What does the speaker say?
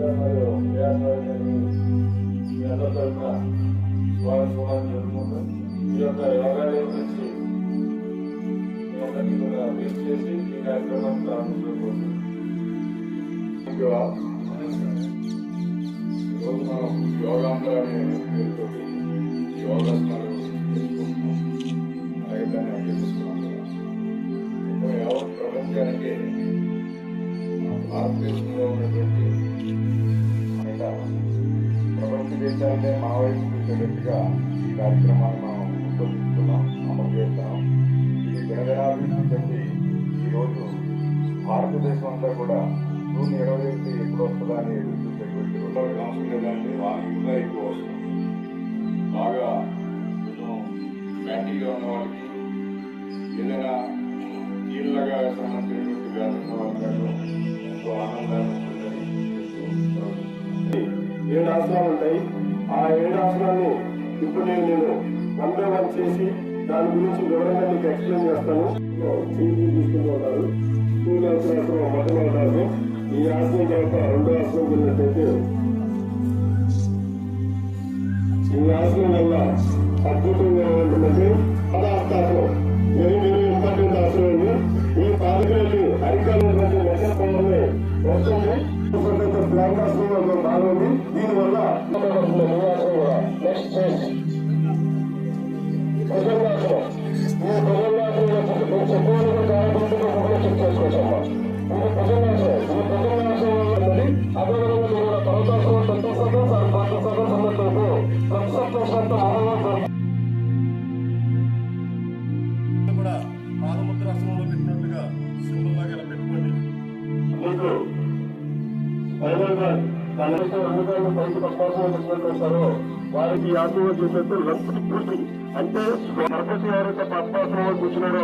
ఈ యొక్క యోగా డే గురించి మీ అందరినీ కూడా బ్రీఫ్ చేసి ఈ కార్యక్రమాన్ని ప్రారంభించుకోవచ్చు ఈరోజు మనం యోగాంధ్ర అనే పేరుతో యోగాసనాలు చేసుకుంటున్నాం అలాగే దాన్ని అభ్యసిస్తున్నాం కూడా ఇప్పుడు యావత్ ప్రపంచానికి మన భారతదేశంలో ఉన్నటువంటి అనేక ప్రపంచ దేశాలనే మా వైపు చూసేటట్టుగా ఈ కార్యక్రమాన్ని మనం రూపొందిస్తున్నాం అమలు చేస్తున్నాం. ఇది దినదినాభివృద్ధి చెంది ఈరోజు భారతదేశం అంతా కూడా జూన్ ఇరవై ఒకటి ఎప్పుడు వస్తుందా అని ఎదురు చూసేటువంటి రెండవ సంవత్సరం కానీ వాళ్ళు ఇంకా ఎక్కువ వస్తుంది ఏడు ఆసనాలు ఉంటాయి. ఆ ఏడు ఆసనాన్ని ఇప్పుడు నేను నేను వన్ బై వన్ చేసి దాని గురించి వివరంగా మీకు ఎక్స్ప్లెయిన్ చేస్తాను. చేసి తీసుకుంటూ ఉంటారు. సూర్య ఆసనం మొట్టమొదటి ఈ ఆసనం తర్వాత రెండో ఆసనం వెళ్ళినట్టయితే ఈ ఆసనం వల్ల అద్భుతంగా ఉంటుందంటే పదార్థాసనం వెరీ వెరీ ఇంపార్టెంట్ ఆసనం అండి. ఈ పాదకులని అరికాలటువంటి మొత్తం వస్తుంది ప్లాంట్ ఆసనం బాగుంది నెక్స్ట్ చేంజ్ భుజంగాసనం ఈ భుజంగాసనం కొంచెం ఎక్కువగా గాయపడుతున్న కూడా చెక్ చేసుకోవచ్చమ్మా ఇది భుజంగాసనం ఈ భుజంగాసనం అదేవిధంగా మీరు తత్వసత్వం ప్రతిసత్వం కూడా పాదముద్రాసనంలో పెట్టినట్టుగా పెట్టుకోండి మీకు ఫైనల్గా పైకి పక్షాసనం వస్తారో. వారికి ఆశీర్వాదం చేసినట్టు లబ్ధి పూర్తి అంటే మరకసి ఎవరైతే పద్మాసనంలో కూర్చున్నారో